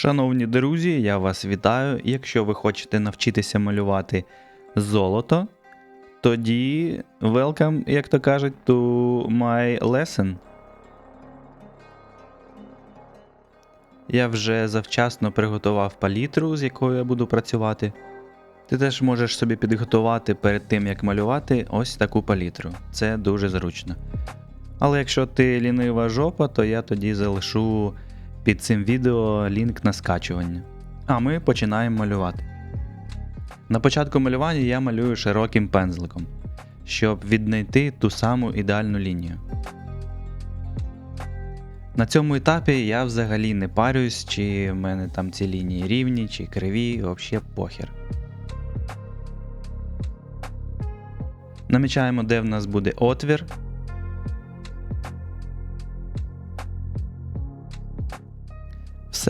Шановні друзі, я вас вітаю. Якщо ви хочете навчитися малювати золото, тоді welcome, як то кажуть, to my lesson. Я вже завчасно приготував палітру, з якою я буду працювати. Ти теж можеш собі підготувати перед тим, як малювати ось таку палітру. Це дуже зручно. Але якщо ти лінива жопа, то я тоді залишу під цим відео лінк на скачування. А ми починаємо малювати. На початку малювання я малюю широким пензликом, щоб віднайти ту саму ідеальну лінію. На цьому етапі я взагалі не парюсь, чи в мене там ці лінії рівні, чи криві, взагалі похер. Намічаємо, де в нас буде отвір.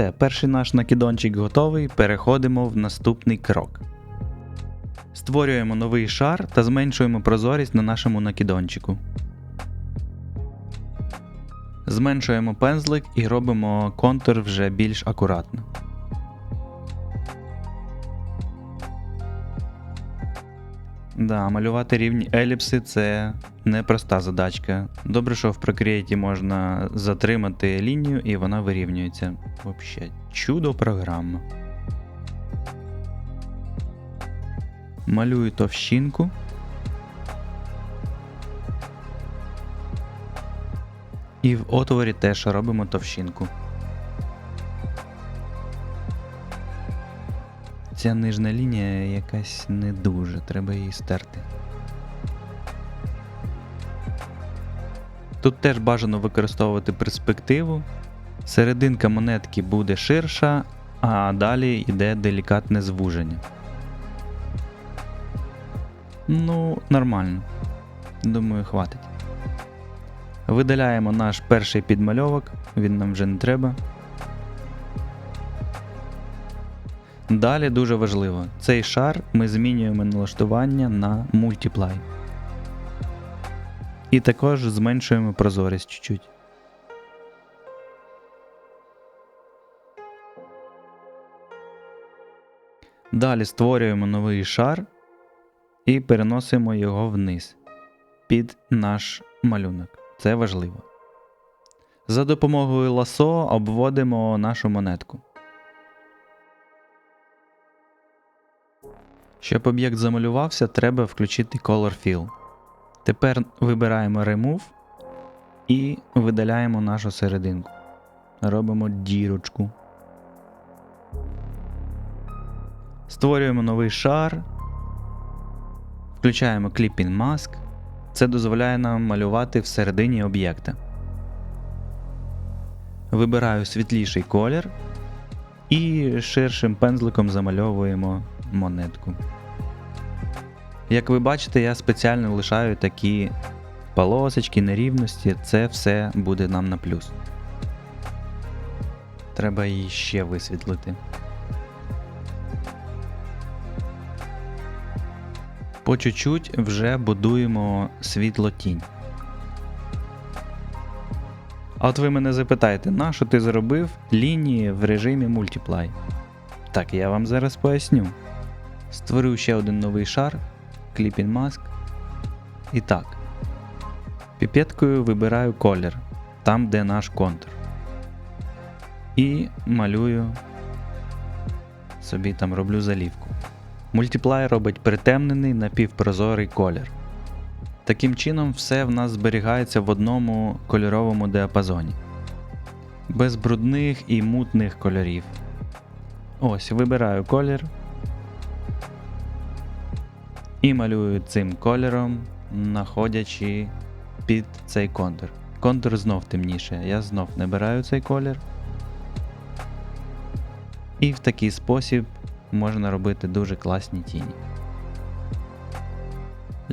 Все, перший наш накидончик готовий, переходимо в наступний крок. Створюємо новий шар та зменшуємо прозорість на нашому накидончику. Зменшуємо пензлик і робимо контур вже більш акуратно. Да, малювати рівні еліпси це непроста задачка. Добре, що в Procreate можна затримати лінію і вона вирівнюється. Взагалі, чудо програма. Малюю товщинку. І в отворі теж робимо товщинку. Ця нижня лінія якась не дуже, треба її стерти. Тут теж бажано використовувати перспективу. Серединка монетки буде ширша, а далі йде делікатне звуження. Ну, нормально. Думаю, хватить. Видаляємо наш перший підмальовок, він нам вже не треба. Далі дуже важливо, цей шар ми змінюємо налаштування на Multiply. І також зменшуємо прозорість чуть-чуть. Далі створюємо новий шар і переносимо його вниз під наш малюнок. Це важливо. За допомогою ласо обводимо нашу монетку. Щоб об'єкт замалювався, треба включити Color Fill. Тепер вибираємо Remove і видаляємо нашу серединку. Робимо дірочку. Створюємо новий шар. Включаємо Clipping Mask. Це дозволяє нам малювати всередині об'єкта. Вибираю світліший колір і ширшим пензликом замальовуємо монетку. Як ви бачите, я спеціально лишаю такі полосочки, нерівності, це все буде нам на плюс. Треба її ще висвітлити. По чуть-чуть вже будуємо світло тінь. А от ви мене запитаєте, на що ти зробив лінії в режимі Multiply? Так, я вам зараз поясню. Створив ще один новий шар, Clipping Mask. І так. Піпеткою вибираю колір, там де наш контур. І малюю собі там роблю залівку. Multiply робить притемнений напівпрозорий колір. Таким чином, все в нас зберігається в одному кольоровому діапазоні. Без брудних і мутних кольорів. Ось, вибираю колір. І малюю цим кольором, находячи під цей контур. Контур знов темніше. Я знов набираю цей колір. І в такий спосіб можна робити дуже класні тіні.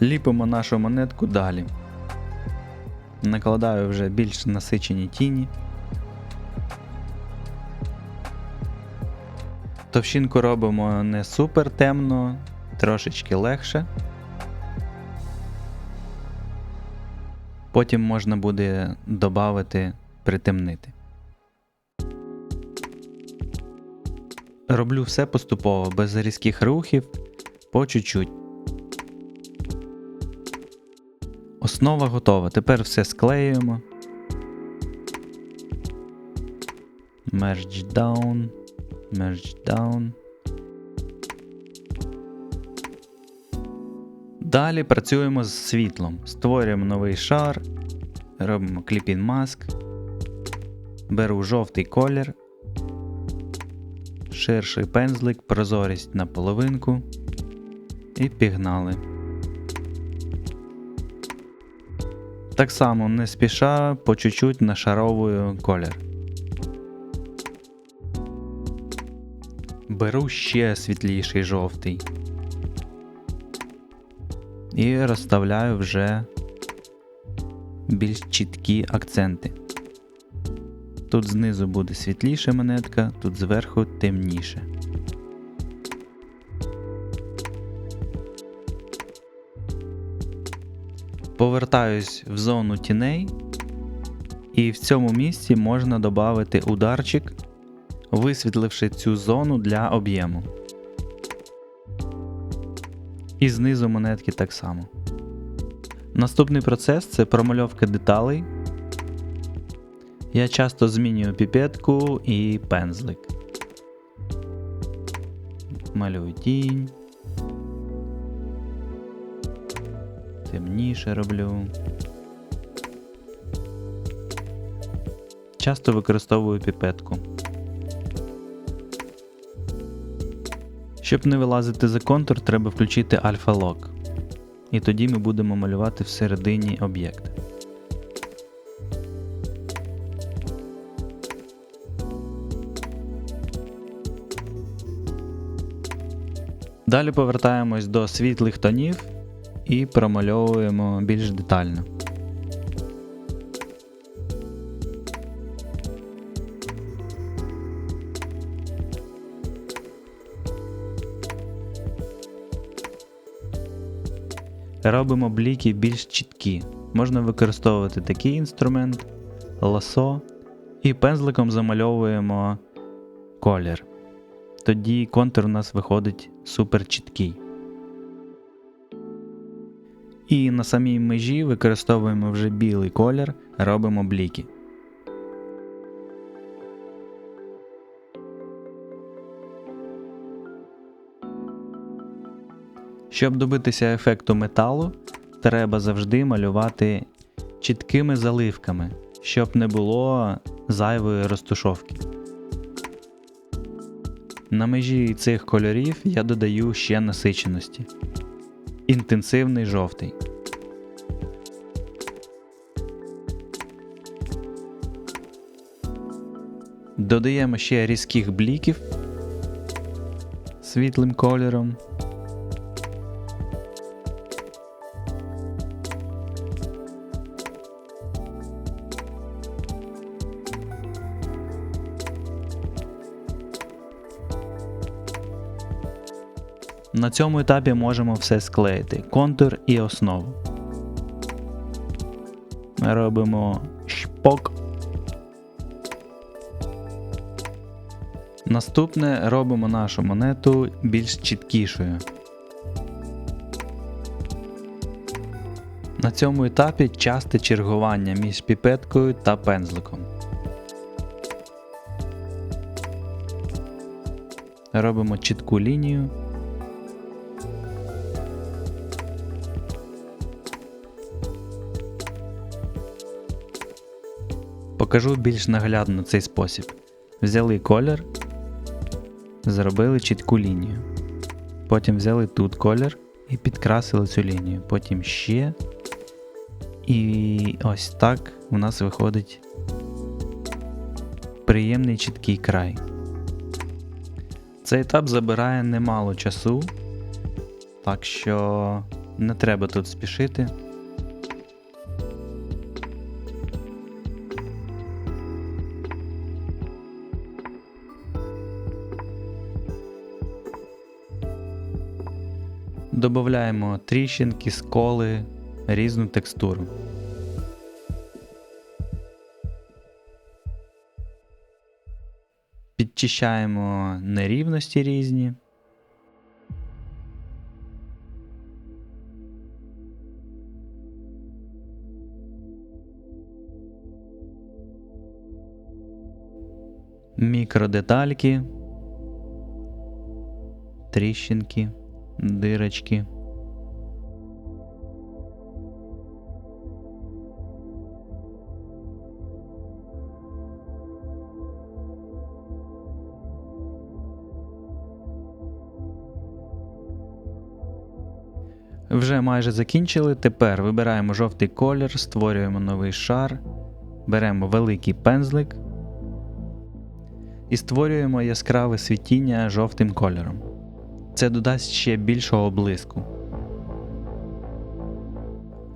Ліпимо нашу монетку далі. Накладаю вже більш насичені тіні. Товщинку робимо не супер темно, трошечки легше. Потім можна буде додати, притемнити. Роблю все поступово, без різких рухів, по чуть-чуть. Основа готова. Тепер все склеюємо. Merge down. Merge down. Далі працюємо з світлом. Створюємо новий шар. Робимо Clipping Mask. Беру жовтий колір. Ширший пензлик, прозорість на половинку. І пігнали. Так само не спіша, по чуть-чуть нашаровую колір. Беру ще світліший жовтий. І розставляю вже більш чіткі акценти. Тут знизу буде світліша монетка, тут зверху темніше. Повертаюсь в зону тіней, і в цьому місці можна додати ударчик, висвітливши цю зону для об'єму. І знизу монетки так само. Наступний процес це промальовка деталей. Я часто змінюю піпетку і пензлик. Малюю тінь. Темніше роблю. Часто використовую піпетку. Щоб не вилазити за контур, треба включити альфа-лок. І тоді ми будемо малювати всередині об'єкт. Далі повертаємось до світлих тонів і промальовуємо більш детально. Робимо бліки більш чіткі. Можна використовувати такий інструмент, ласо, і пензликом замальовуємо колір. Тоді контур у нас виходить супер чіткий. І на самій межі використовуємо вже білий колір, робимо бліки. Щоб добитися ефекту металу, треба завжди малювати чіткими заливками, щоб не було зайвої розтушовки. На межі цих кольорів я додаю ще насиченості. Інтенсивний жовтий. Додаємо ще різких бліків світлим кольором. На цьому етапі можемо все склеїти контур і основу. Робимо шпок. Наступне робимо нашу монету більш чіткішою. На цьому етапі часте чергування між піпеткою та пензликом. Робимо чітку лінію. Покажу більш наглядно цей спосіб. Взяли колір, зробили чітку лінію. Потім взяли тут колір і підкрасили цю лінію. Потім ще. І ось так у нас виходить приємний чіткий край. Цей етап забирає немало часу, так що не треба тут спішити. Додаємо тріщинки, сколи, різну текстуру. Підчищаємо нерівності різні. Мікродетальки, тріщинки, дирочки. Вже майже закінчили. Тепер вибираємо жовтий колір, створюємо новий шар, беремо великий пензлик і створюємо яскраве світіння жовтим кольором. Це додасть ще більшого блиску.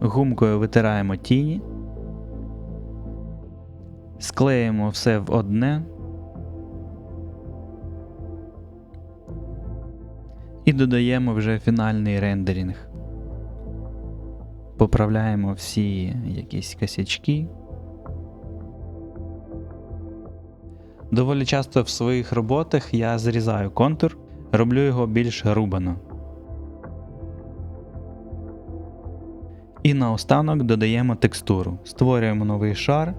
Гумкою витираємо тіні, склеїмо все в одне. І додаємо вже фінальний рендеринг. Поправляємо всі якісь косячки. Доволі часто в своїх роботах я зрізаю контур, роблю його більш рубано. І наостанок додаємо текстуру. Створюємо новий шар,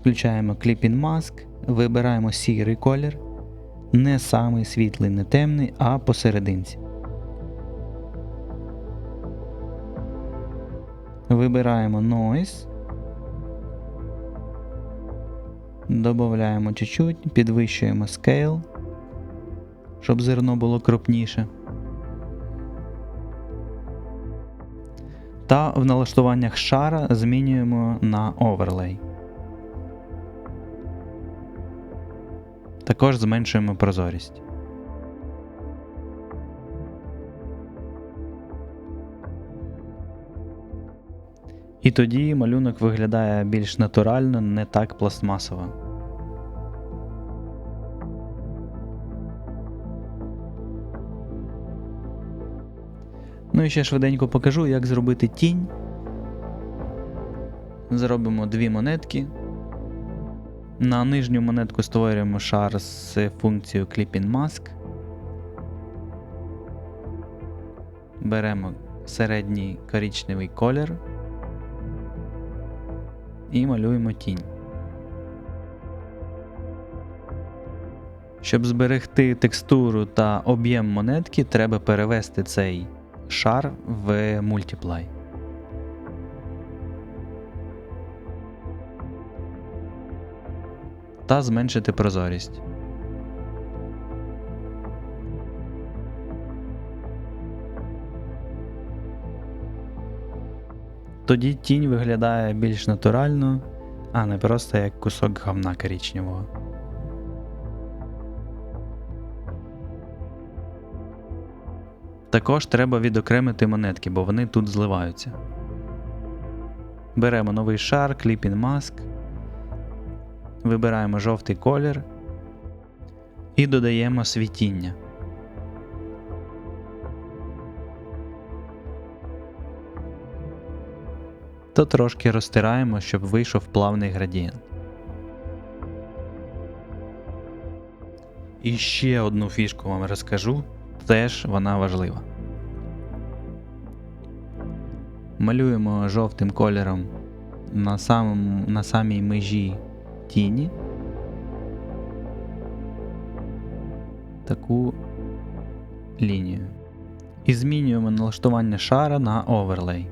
включаємо Clipping Mask, вибираємо сірий колір, не самий світлий, не темний, а посерединці. Вибираємо Noise. Додаємо чуть-чуть, підвищуємо Scale, щоб зерно було крупніше. Та в налаштуваннях шара змінюємо на Overlay. Також зменшуємо прозорість. І тоді малюнок виглядає більш натурально, не так пластмасово. Ну і ще швиденько покажу, як зробити тінь. Зробимо дві монетки. На нижню монетку створюємо шар з функцією Clipping Mask. Беремо середній коричневий колір і малюємо тінь. Щоб зберегти текстуру та об'єм монетки, треба перевести цей шар в Multiply. Та зменшити прозорість. Тоді тінь виглядає більш натурально, а не просто як кусок говна коричневого. Також треба відокремити монетки, бо вони тут зливаються. Беремо новий шар, Clipping Mask, вибираємо жовтий колір і додаємо світіння. То трошки розтираємо, щоб вийшов плавний градієнт. І ще одну фішку вам розкажу, теж вона важлива. Малюємо жовтим кольором на, самому, на самій межі тіні таку лінію. І змінюємо налаштування шара на оверлей.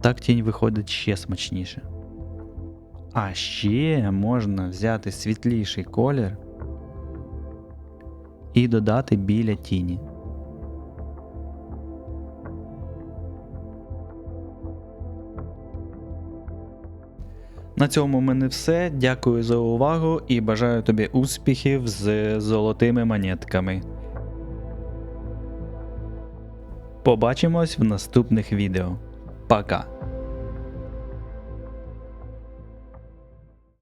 Так тінь виходить ще смачніше. А ще можна взяти світліший колір І додати біля тіні. На цьому в мене все. Дякую за увагу і бажаю тобі успіхів з золотими монетками. Побачимось в наступних відео. Пока!